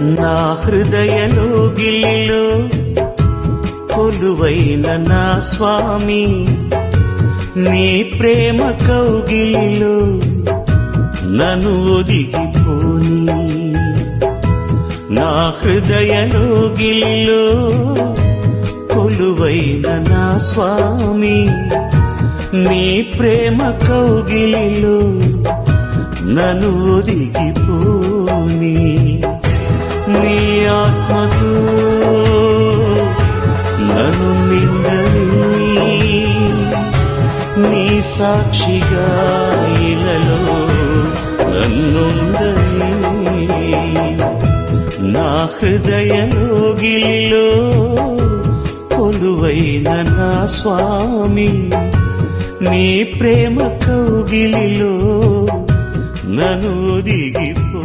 నా హృదయలో గిల్లిలో కొలువైన నా స్వామి నీ ప్రేమ కౌగిలిలో నను ఒదిగిపోని. నా హృదయలో గిల్లిలో కొలువైన నా స్వామి నీ ప్రేమ కౌగిలిలో నను ఒదిగిపోని. నీ ఆత్మతో నన్ను నిండని నీ సాక్షిగా ఇలలో నన్నుండని నా హృదయలోగిలిలో కొలువైన నా స్వామి నీ ప్రేమ కౌగిలిలో నన్ను దిగిపో.